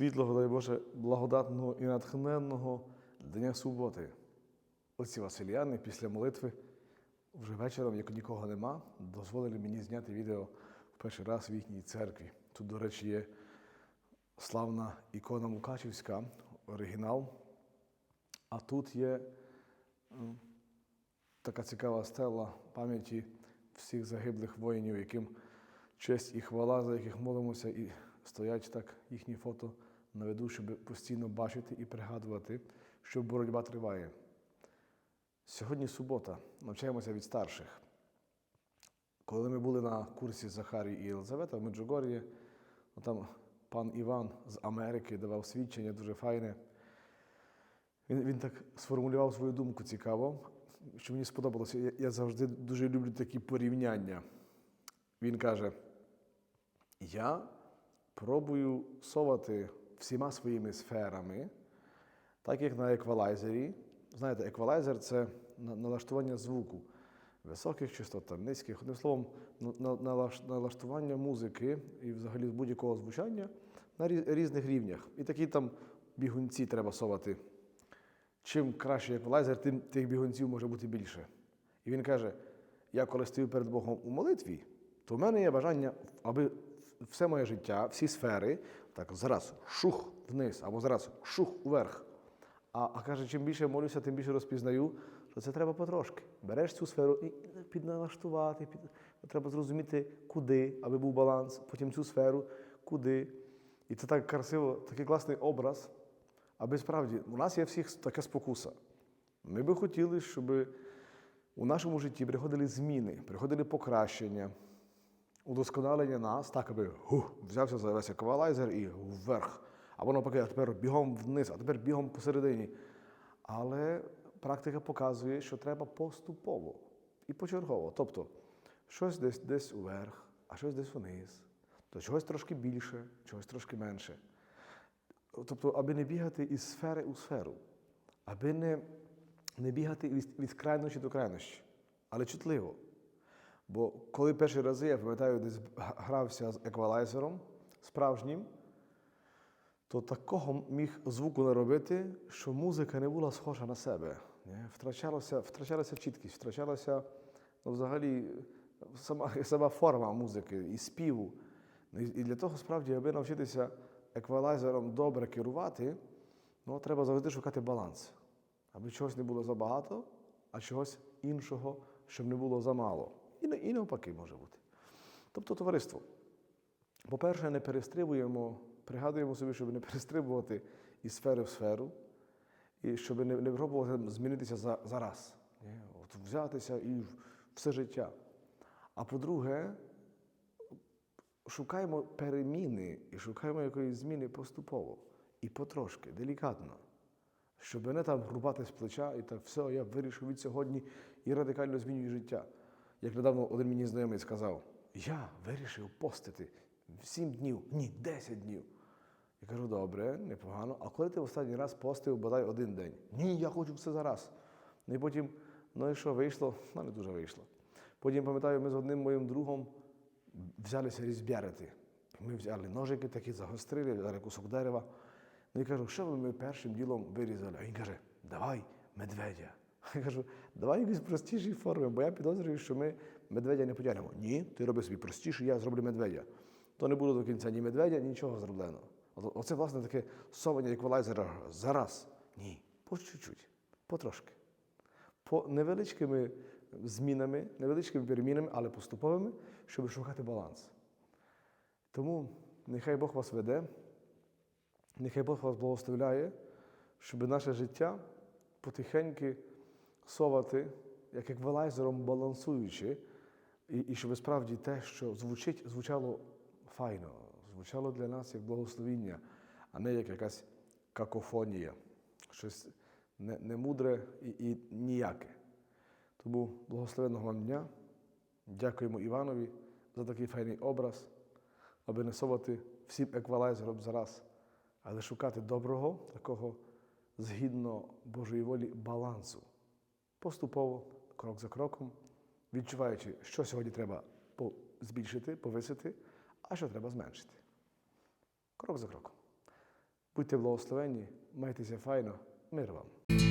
Боже, благодатного і натхненного Дня суботи. Оці Василіяни після молитви вже вечором, як нікого нема, дозволили мені зняти відео в перший раз в їхній церкві. Тут, до речі, є славна ікона Мукачівська, оригінал. А тут є така цікава стела пам'яті всіх загиблих воїнів, яким честь і хвала, за яких молимося, і стоять так їхні фото на виду, щоб постійно бачити і пригадувати, що боротьба триває. Сьогодні субота, навчаємося від старших. Коли ми були на курсі Захарій і Єлизавета в Меджугор'ї, ну, там пан Іван з Америки давав свідчення дуже файне. Він, він так сформулював свою думку цікаво, що мені сподобалося. Я, я завжди дуже люблю такі порівняння. Він каже: Я пробую совати всіма своїми сферами, так як на еквалайзері. Знаєте, еквалайзер це налаштування звуку високих частот, там, низьких. Одним словом, налаш- налаштування музики і взагалі будь-якого звучання на різних рівнях. І такі там бігунці треба совати. Чим кращий еквалайзер, тим тих бігунців може бути більше. І він каже: я коли стою перед Богом у молитві, то в мене є бажання, аби все моє життя, всі сфери, так зараз шух вниз, або зараз шух уверх. А, а каже, чим більше молюся, тим більше розпізнаю, що це треба потрошки. Береш цю сферу і підналаштувати, під... треба зрозуміти, куди, аби був баланс, потім цю сферу, куди. І це так красиво, такий класний образ. Аби справді, у нас є всіх така спокуса. Ми би хотіли, щоб у нашому житті приходили зміни, приходили покращення, удосконалення нас, так, аби гу, взявся за весь еквалайзер і вверх. Або навпаки, а тепер бігом вниз, а тепер бігом посередині. Але практика показує, що треба поступово і почергово. Тобто, щось десь десь уверх, а щось десь вниз, то чогось трошки більше, чогось трошки менше. Тобто, аби не бігати із сфери у сферу, аби не, не бігати від, від крайнощі до крайнощі, але чутливо. Бо коли перші рази, я пам'ятаю, десь грався з еквалайзером справжнім, то такого міг звуку наробити, що музика не була схожа на себе. Втрачалася, втрачалася чіткість, втрачалася ну, взагалі сама, сама форма музики і співу. Ну, і для того, справді, аби навчитися еквалайзером добре керувати, ну, треба завжди шукати баланс, аби чогось не було забагато, а чогось іншого, щоб не було замало. І, на- і навпаки може бути. Тобто, товариство, по-перше, не перестрибуємо, пригадуємо собі, щоб не перестрибувати із сфери в сферу, і щоб не, не пробувати змінитися за, за раз. От взятися і все життя. А по-друге, шукаємо переміни і шукаємо якоїсь зміни поступово і потрошки, делікатно. Щоб не там рубати з плеча і так все, я вирішив від сьогодні і радикально змінюю життя. Як недавно один мені знайомий сказав, я вирішив постити 7 днів, ні, 10 днів. Я кажу, добре, непогано. А коли ти в останній раз постив бодай один день? Ні, я хочу все зараз. Ну і потім, ну і що, вийшло? Ну, не дуже вийшло. Потім, пам'ятаю, ми з одним моїм другом взялися різбярити. Ми взяли ножики такі, загострили, взяли кусок дерева. Ну і кажу, що би ми першим ділом вирізали? А він каже, давай медведя. Я кажу, давай якісь простіші форми, бо я підозрюю, що ми медведя не потягнемо. Ні, ти роби собі простіше, я зроблю медведя. То не було до кінця ні медведя, нічого зроблено. Оце, власне, таке совання еквалайзера зараз. Ні, по чуть-чуть, потрошки. По невеличкими змінами, невеличкими перемінами, але поступовими, щоб шукати баланс. Тому нехай Бог вас веде, нехай Бог вас благословляє, щоб наше життя потихеньки совати, як еквалайзером балансуючи, і, і щоб справді те, що звучить, звучало файно, звучало для нас як благословіння, а не як якась какофонія, щось не- немудре і, і ніяке. Тому благословенного вам дня. Дякуємо Іванові за такий файний образ, аби не совати всім еквалайзером зараз, але шукати доброго, такого згідно Божої волі балансу. Поступово, крок за кроком, відчуваючи, що сьогодні треба збільшити, повисити, а що треба зменшити. Крок за кроком. Будьте благословенні, майтеся файно, мир вам.